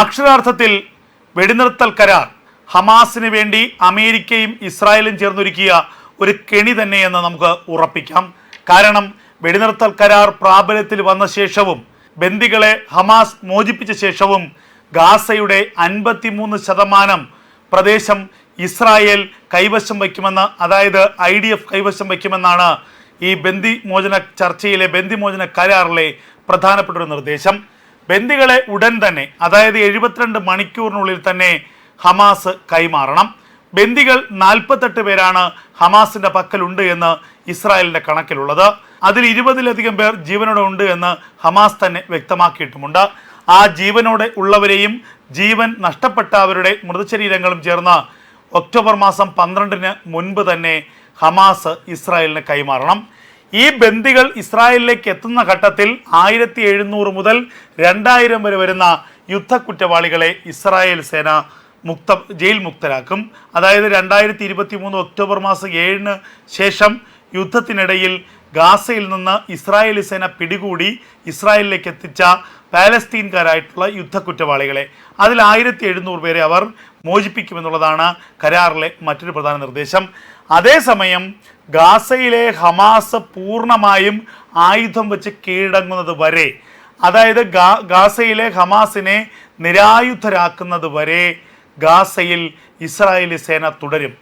അക്ഷരാർത്ഥത്തിൽ വെടിനിർത്തൽ കരാർ. ഹമാസിന് വേണ്ടി അമേരിക്കയും ഇസ്രായേലും ചേർന്നൊരുക്കിയ ഒരു കെണി തന്നെയെന്ന് നമുക്ക് ഉറപ്പിക്കാം. കാരണം വെടിനിർത്തൽ കരാർ പ്രാബല്യത്തിൽ വന്ന ശേഷവും ബന്ദികളെ ഹമാസ് മോചിപ്പിച്ച ശേഷവും ഗാസയുടെ അൻപത്തിമൂന്ന് ശതമാനം പ്രദേശം ഇസ്രായേൽ കൈവശം വയ്ക്കുമെന്ന് അതായത് ഐ ഡി എഫ് കൈവശം വയ്ക്കുമെന്നാണ് ഈ ബന്ദി മോചന ചർച്ചയിലെ ബന്ദിമോചന കരാറിലെ പ്രധാനപ്പെട്ട ഒരു നിർദ്ദേശം. ബന്ദികളെ ഉടൻ തന്നെ അതായത് എഴുപത്തിരണ്ട് മണിക്കൂറിനുള്ളിൽ തന്നെ ഹമാസ് കൈമാറണം. ബന്ദികൾ നാൽപ്പത്തെട്ട് പേരാണ് ഹമാസിന്റെ പക്കലുണ്ട് എന്ന് ഇസ്രായേലിന്റെ കണക്കിലുള്ളത്. അതിൽ ഇരുപതിലധികം പേർ ജീവനോടെ ഉണ്ട് എന്ന് ഹമാസ് തന്നെ വ്യക്തമാക്കിയിട്ടുമുണ്ട്. ആ ജീവനോടെ ഉള്ളവരെയും ജീവൻ നഷ്ടപ്പെട്ടവരുടെ മൃതശരീരങ്ങളും ചേർന്ന് ഒക്ടോബർ മാസം പന്ത്രണ്ടിന് മുൻപ് തന്നെ ഹമാസ് ഇസ്രായേലിന് കൈമാറണം. ഈ ബന്ദികൾ ഇസ്രായേലിലേക്ക് എത്തുന്ന ഘട്ടത്തിൽ ആയിരത്തി എഴുന്നൂറ് മുതൽ രണ്ടായിരം വരെ വരുന്ന യുദ്ധ കുറ്റവാളികളെ ഇസ്രായേൽ സേന മുക്ത ജയിൽ മുക്തരാക്കും. അതായത് രണ്ടായിരത്തി ഇരുപത്തി മൂന്ന് ഒക്ടോബർ മാസം ഏഴിന് ശേഷം യുദ്ധത്തിനിടയിൽ ഗാസയിൽ നിന്ന് ഇസ്രായേലി സേന പിടികൂടി ഇസ്രായേലിലേക്ക് എത്തിച്ച പാലസ്തീൻകാരായിട്ടുള്ള യുദ്ധ കുറ്റവാളികളെ അതിൽ ആയിരത്തി എഴുന്നൂറ് പേരെ അവർ മോചിപ്പിക്കുമെന്നുള്ളതാണ് കരാറിലെ മറ്റൊരു പ്രധാന നിർദ്ദേശം. അതേസമയം ഗാസയിലെ ഹമാസ് പൂർണമായും ആയുധം വെച്ച് കീഴടങ്ങുന്നത് വരെ അതായത് ഗാസയിലെ ഹമാസിനെ നിരായുധരാക്കുന്നത് വരെ ഗാസയിൽ ഇസ്രായേലി സേന തുടരും.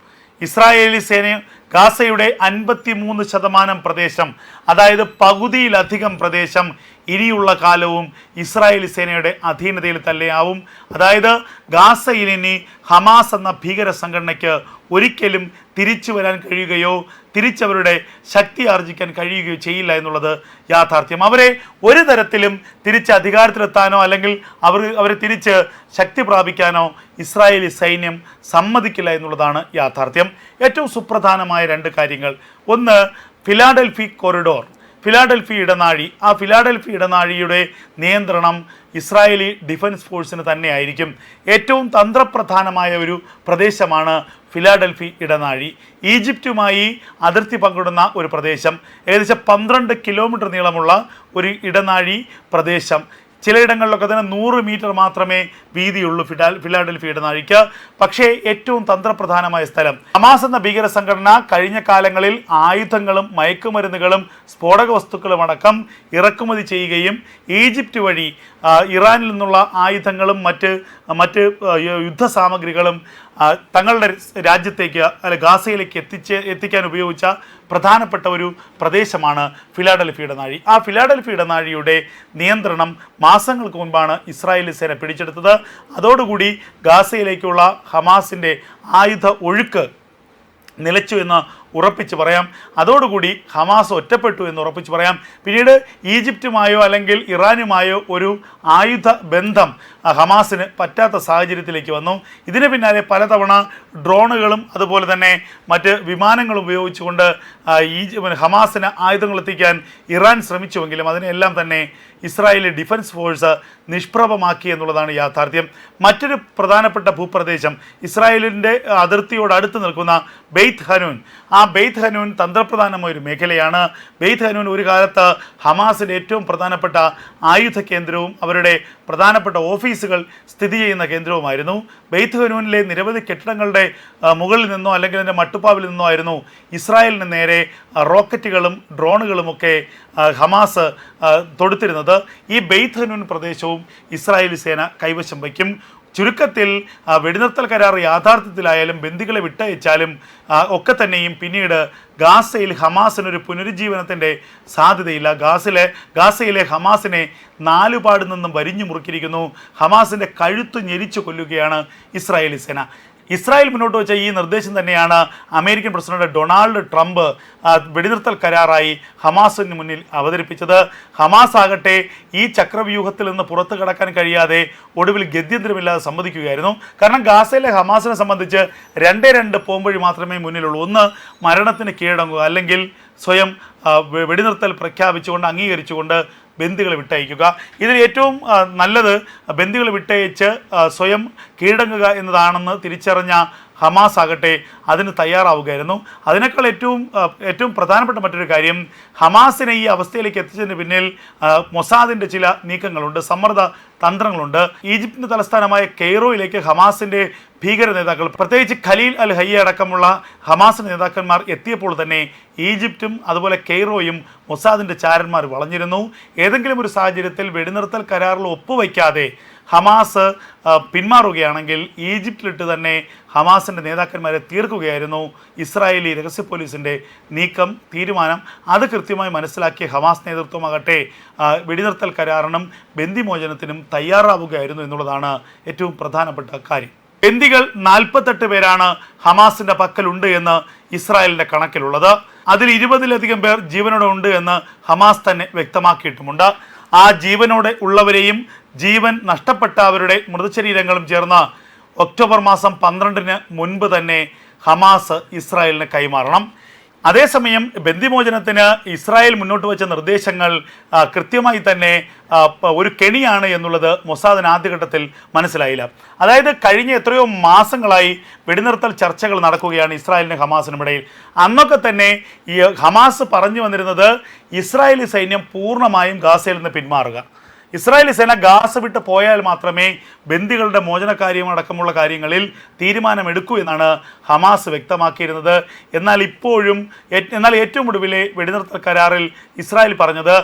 ഇസ്രായേലി സേന ഗാസയുടെ അൻപത്തി മൂന്ന് ശതമാനം പ്രദേശം അതായത് പകുതിയിലധികം പ്രദേശം ഇനിയുള്ള കാലവും ഇസ്രായേൽ സേനയുടെ അധീനതയിൽ തന്നെയാവും. അതായത് ഗാസയിൽ ഇനി ഹമാസ് എന്ന ഭീകര സംഘടനയ്ക്ക് ഒരിക്കലും തിരിച്ചു വരാൻ കഴിയുകയോ തിരിച്ചവരുടെ ശക്തി ആർജിക്കാൻ കഴിയുകയോ ചെയ്യില്ല എന്നുള്ളത് യാഥാർത്ഥ്യം. അവരെ ഒരു തരത്തിലും തിരിച്ച് അധികാരത്തിലെത്താനോ അല്ലെങ്കിൽ അവർ അവരെ തിരിച്ച് ശക്തി പ്രാപിക്കാനോ ഇസ്രായേലി സൈന്യം സമ്മതിക്കില്ല എന്നുള്ളതാണ് യാഥാർത്ഥ്യം. ഏറ്റവും സുപ്രധാനമായ രണ്ട് കാര്യങ്ങൾ. ഒന്ന് ഫിലാഡൽഫി കൊറിഡോർ ഫിലാഡൽഫി ഇടനാഴി. ആ ഫിലാഡൽഫി ഇടനാഴിയുടെ നിയന്ത്രണം ഇസ്രായേലി ഡിഫൻസ് ഫോഴ്സിന് തന്നെയായിരിക്കും. ഏറ്റവും തന്ത്രപ്രധാനമായ ഒരു പ്രദേശമാണ് ഫിലാഡൽഫി ഇടനാഴി. ഈജിപ്തുമായി അതിർത്തി പങ്കിടുന്ന ഒരു പ്രദേശം. ഏകദേശം പന്ത്രണ്ട് കിലോമീറ്റർ നീളമുള്ള ഒരു ഇടനാഴി പ്രദേശം. ചിലയിടങ്ങളിലൊക്കെ തന്നെ നൂറ് മീറ്റർ മാത്രമേ വീതിയുള്ളൂ ഫിഡാ ഫിലാഡൽഫിയുടെ നഴിക്ക് പക്ഷേ ഏറ്റവും തന്ത്രപ്രധാനമായ സ്ഥലം ഹമാസ് എന്ന ഭീകര സംഘടന കഴിഞ്ഞ കാലങ്ങളിൽ ആയുധങ്ങളും മയക്കുമരുന്നുകളും സ്ഫോടക വസ്തുക്കളും അടക്കം ഇറക്കുമതി ചെയ്യുകയും ഈജിപ്റ്റ് വഴി ഇറാനിൽ നിന്നുള്ള ആയുധങ്ങളും മറ്റ് മറ്റ് യുദ്ധ സാമഗ്രികളും തങ്ങളുടെ രാജ്യത്തേക്ക് അല്ലെ ഗാസയിലേക്ക് എത്തിച്ച് എത്തിക്കാൻ ഉപയോഗിച്ച പ്രധാനപ്പെട്ട ഒരു പ്രദേശമാണ് ഫിലാഡൽഫി ഇടനാഴി. ആ ഫിലാഡൽഫി ഇടനാഴിയുടെ നിയന്ത്രണം മാസങ്ങൾക്ക് മുൻപാണ് ഇസ്രായേലി സേന പിടിച്ചെടുത്തത്. അതോടുകൂടി ഗാസയിലേക്കുള്ള ഹമാസിന്റെ ആയുധ ഒഴുക്ക് നിലച്ചു എന്ന് ഉറപ്പിച്ച് പറയാം. അതോടുകൂടി ഹമാസ് ഒറ്റപ്പെട്ടു എന്ന് ഉറപ്പിച്ച് പറയാം. പിന്നീട് ഈജിപ്തുമായോ അല്ലെങ്കിൽ ഇറാനുമായോ ഒരു ആയുധ ബന്ധം ഹമാസിന് പറ്റാത്ത സാഹചര്യത്തിലേക്ക് വന്നു. ഇതിന് പിന്നാലെ പലതവണ ഡ്രോണുകളും അതുപോലെ തന്നെ മറ്റ് വിമാനങ്ങളും ഉപയോഗിച്ചുകൊണ്ട് ഈജി ഹമാസിന് ആയുധങ്ങൾ എത്തിക്കാൻ ഇറാൻ ശ്രമിച്ചുവെങ്കിലും അതിനെല്ലാം തന്നെ ഇസ്രായേലി ഡിഫൻസ് ഫോഴ്സ് നിഷ്പ്രഭമാക്കി എന്നുള്ളതാണ് യാഥാർത്ഥ്യം. മറ്റൊരു പ്രധാനപ്പെട്ട ഭൂപ്രദേശം ഇസ്രായേലിന്റെ അതിർത്തിയോട് അടുത്ത് നിൽക്കുന്ന ബെയ്ത്ത് ഹനൂൻ. ആ ബെയ്ത്ത് ഹനൂൻ തന്ത്രപ്രധാനമായ ഒരു മേഖലയാണ്. ബെയ്ത്ത് ഹനൂൻ ഒരു കാലത്ത് ഹമാസിന്റെ ഏറ്റവും പ്രധാനപ്പെട്ട ആയുധ കേന്ദ്രവും അവരുടെ പ്രധാനപ്പെട്ട ഓഫീസുകൾ സ്ഥിതി ചെയ്യുന്ന കേന്ദ്രവുമായിരുന്നു. ബെയ്ത്ത് ഹനൂനിലെ നിരവധി കെട്ടിടങ്ങളുടെ ആ, മുകളിൽ നിന്നോ അല്ലെങ്കിൽ അതിന്റെ മട്ടുപ്പാവിൽ നിന്നോ ആയിരുന്നു ഇസ്രായേലിന് നേരെ റോക്കറ്റുകളും ഡ്രോണുകളുമൊക്കെ ആ, ഹമാസ് തൊടുത്തിരുന്നത്. ഈ ബെയ്ത്ത് ഹനൂൻ പ്രദേശവും ഇസ്രായേലി സേന കൈവശം വയ്ക്കും. ചുരുക്കത്തിൽ ആ, വെടിനിർത്തൽ കരാർ യാഥാർത്ഥ്യത്തിലായാലും ബന്ദികളെ വിട്ടയച്ചാലും ഒക്കെ തന്നെയും പിന്നീട് ഗാസയിൽ ഹമാസിനൊരു പുനരുജ്ജീവനത്തിന്റെ സാധ്യതയില്ല. ഗാസിലെ ഗാസയിലെ ഹമാസിനെ നാലുപാട് നിന്നും വരിഞ്ഞു മുറുക്കിയിരിക്കുന്നു. ഹമാസിന്റെ കഴുത്ത് ഞെരിച്ചു കൊല്ലുകയാണ് ഇസ്രായേലി സേന. ഇസ്രായേൽ മുന്നോട്ട് വെച്ച ഈ നിർദ്ദേശം തന്നെയാണ് അമേരിക്കൻ പ്രസിഡന്റ് ഡൊണാൾഡ് ട്രംപ് വെടിനിർത്തൽ കരാറായി ഹമാസിന് മുന്നിൽ അവതരിപ്പിച്ചത്. ഹമാസ് ആകട്ടെ ഈ ചക്രവ്യൂഹത്തിൽ നിന്ന് പുറത്തു കടക്കാൻ കഴിയാതെ ഒടുവിൽ ഗത്യന്തരമില്ലാതെ സമ്മതിക്കുകയായിരുന്നു. കാരണം ഗാസയിലെ ഹമാസിനെ സംബന്ധിച്ച് രണ്ടേ രണ്ട് പോംവഴി മാത്രമേ മുന്നിലുള്ളൂ. ഒന്ന് മരണത്തിന് കീഴടങ്ങുക. അല്ലെങ്കിൽ സ്വയം വെടിനിർത്തൽ പ്രഖ്യാപിച്ചുകൊണ്ട് അംഗീകരിച്ചുകൊണ്ട് ബന്ദികളെ വിട്ടയക്കുക. ഇതിൽ ഏറ്റവും നല്ലത് ബന്ദികളെ വിട്ടയച്ച് സ്വയം കീഴടങ്ങുക എന്നതാണെന്ന് തിരിച്ചറിഞ്ഞ ഹമാസ് ആകട്ടെ അതിന് തയ്യാറാവുകയായിരുന്നു. അതിനേക്കാൾ ഏറ്റവും ഏറ്റവും പ്രധാനപ്പെട്ട മറ്റൊരു കാര്യം ഹമാസിനെ ഈ അവസ്ഥയിലേക്ക് എത്തിച്ചതിന് പിന്നിൽ മൊസാദിന്റെ ചില നീക്കങ്ങളുണ്ട്. സമ്മർദ്ദ തന്ത്രങ്ങളുണ്ട്. ഈജിപ്തിന്റെ തലസ്ഥാനമായ കെയ്റോയിലേക്ക് ഹമാസിന്റെ ഭീകര നേതാക്കൾ പ്രത്യേകിച്ച് ഖലീൽ അൽ ഹയ്യ അടക്കമുള്ള ഹമാസ് നേതാക്കന്മാർ എത്തിയപ്പോൾ തന്നെ ഈജിപ്തും അതുപോലെ കെയ്റോയും മൊസാദിന്റെ ചാരന്മാർ വളഞ്ഞിരുന്നു. ഏതെങ്കിലും ഒരു സാഹചര്യത്തിൽ വെടിനിർത്തൽ കരാറിൽ ഒപ്പുവയ്ക്കാതെ ഹമാസ് പിന്മാറുകയാണെങ്കിൽ ഈജിപ്തിലിട്ട് തന്നെ ഹമാസിന്റെ നേതാക്കന്മാരെ തീർക്കുകയായിരുന്നു ഇസ്രായേലി രഹസ്യ പോലീസിന്റെ നീക്കം തീരുമാനം. അത് കൃത്യമായി മനസ്സിലാക്കിയ ഹമാസ് നേതൃത്വമാകട്ടെ വെടിനിർത്തൽ കരാറിനും ബന്ദിമോചനത്തിനും തയ്യാറാവുകയായിരുന്നു എന്നുള്ളതാണ് ഏറ്റവും പ്രധാനപ്പെട്ട കാര്യം. ബന്ദികൾ നാൽപ്പത്തെട്ട് പേരാണ് ഹമാസിന്റെ പക്കലുണ്ട് എന്ന് ഇസ്രായേലിന്റെ കണക്കിലുള്ളത്. അതിൽ ഇരുപതിലധികം പേർ ജീവനോടെ ഉണ്ട് എന്ന് ഹമാസ് തന്നെ വ്യക്തമാക്കിയിട്ടുമുണ്ട്. ആ ജീവനോടെ ഉള്ളവരെയും ജീവൻ നഷ്ടപ്പെട്ട അവരുടെ മൃതശരീരങ്ങളും ചേർന്ന് ഒക്ടോബർ മാസം പന്ത്രണ്ടിന് മുൻപ് തന്നെ ഹമാസ് ഇസ്രായേലിന് കൈമാറണം. അതേസമയം ബന്ദിമോചനത്തിന് ഇസ്രായേൽ മുന്നോട്ട് വെച്ച നിർദ്ദേശങ്ങൾ കൃത്യമായി തന്നെ ഒരു കെണിയാണ് എന്നുള്ളത് മൊസാദിന് ആദ്യഘട്ടത്തിൽ മനസ്സിലായില്ല. അതായത് കഴിഞ്ഞ എത്രയോ മാസങ്ങളായി വെടിനിർത്തൽ ചർച്ചകൾ നടക്കുകയാണ് ഇസ്രായേലിനും ഹമാസിനും ഇടയിൽ. അന്നൊക്കെ തന്നെ ഈ ഹമാസ് പറഞ്ഞു വന്നിരുന്നത് ഇസ്രായേലി സൈന്യം പൂർണമായും ഗാസയിൽ നിന്ന് പിന്മാറുക. ഇസ്രായേലി സേന ഗാസ വിട്ട് പോയാൽ മാത്രമേ ബന്ദികളുടെ മോചനകാര്യം അടക്കമുള്ള കാര്യങ്ങളിൽ തീരുമാനമെടുക്കൂ എന്നാണ് ഹമാസ് വ്യക്തമാക്കിയിരുന്നത്. എന്നാൽ ഇപ്പോഴും എന്നാൽ ഏറ്റവും ഒടുവിലെ വെടിനിർത്തൽ കരാറിൽ ഇസ്രായേൽ പറഞ്ഞത്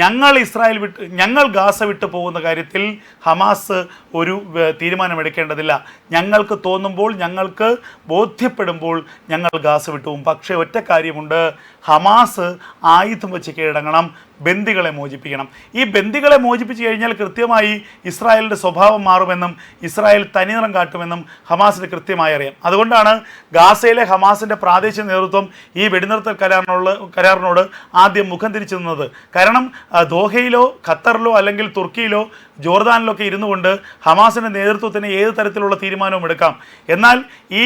ഞങ്ങൾ ഇസ്രായേൽ വിട്ട് ഞങ്ങൾ ഗാസ വിട്ട് പോകുന്ന കാര്യത്തിൽ ഹമാസ് ഒരു തീരുമാനമെടുക്കേണ്ടതില്ല. ഞങ്ങൾക്ക് തോന്നുമ്പോൾ ഞങ്ങൾക്ക് ബോധ്യപ്പെടുമ്പോൾ ഞങ്ങൾ ഗാസ വിട്ടു പോകും. പക്ഷേ ഒറ്റ കാര്യമുണ്ട്. ഹമാസ് ആയുധം വെച്ച് കീഴടങ്ങണം. ബന്ദികളെ മോചിപ്പിക്കണം. ഈ ബന്ദികളെ മോചിപ്പിച്ചു കഴിഞ്ഞാൽ കൃത്യമായി ഇസ്രായേലിന്റെ സ്വഭാവം മാറുമെന്നും ഇസ്രായേൽ തനിനിറം കാട്ടുമെന്നും ഹമാസിന് കൃത്യമായി അറിയാം. അതുകൊണ്ടാണ് ഗാസയിലെ ഹമാസിന്റെ പ്രാദേശിക നേതൃത്വം ഈ വെടിനിർത്തൽ കരാറിനുള്ള കരാറിനോട് ആദ്യം മുഖം തിരിച്ചു നിന്നത്. കാരണം ദോഹയിലോ ഖത്തറിലോ അല്ലെങ്കിൽ തുർക്കിയിലോ ജോർദാനിലോ ഒക്കെ ഇരുന്നു കൊണ്ട് ഹമാസിന്റെ നേതൃത്വത്തിന് ഏത് തരത്തിലുള്ള തീരുമാനവും എടുക്കാം. എന്നാൽ ഈ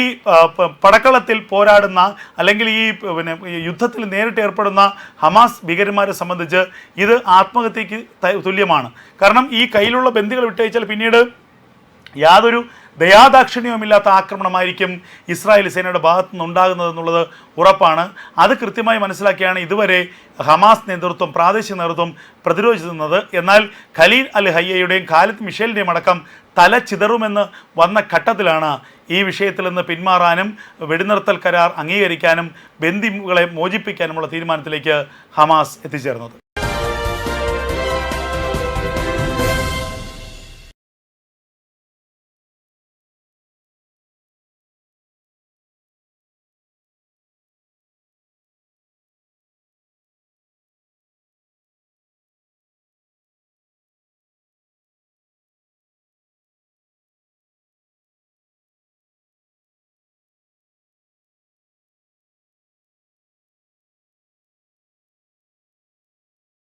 പടക്കളത്തിൽ പോരാടുന്ന അല്ലെങ്കിൽ ഈ പിന്നെ യുദ്ധത്തിൽ നേരിട്ട് ഏർപ്പെടുന്ന ഹമാസ് ഭീകരന്മാരെ സംബന്ധിച്ച് ഇത് ആത്മഹത്യക്ക് തുല്യമാണ്. കാരണം ഈ കയ്യിലുള്ള ബന്ധുക്കൾ വിട്ടയച്ചാൽ പിന്നീട് യാതൊരു ദയാദാക്ഷിണ്യവുമില്ലാത്ത ആക്രമണമായിരിക്കും ഇസ്രായേൽ സേനയുടെ ഭാഗത്തു നിന്നുണ്ടാകുന്നതെന്നുള്ളത് ഉറപ്പാണ്. അത് കൃത്യമായി മനസ്സിലാക്കിയാണ് ഇതുവരെ ഹമാസ് നേതൃത്വം പ്രാദേശിക നേതൃത്വം പ്രതിരോധിച്ചിരുന്നത് എന്നാൽ ഖലീൽ അൽ ഹയ്യയുടെയും ഖാലിദ് മിഷേലിന്റെയും അടക്കം തല ചിതറുമെന്ന് വന്ന ഘട്ടത്തിലാണ് ഈ വിഷയത്തിൽ നിന്ന് പിന്മാറാനും വെടിനിർത്തൽ കരാർ അംഗീകരിക്കാനും ബന്ദികളെ മോചിപ്പിക്കാനുമുള്ള തീരുമാനത്തിലേക്ക് ഹമാസ് എത്തിച്ചേർന്നത്.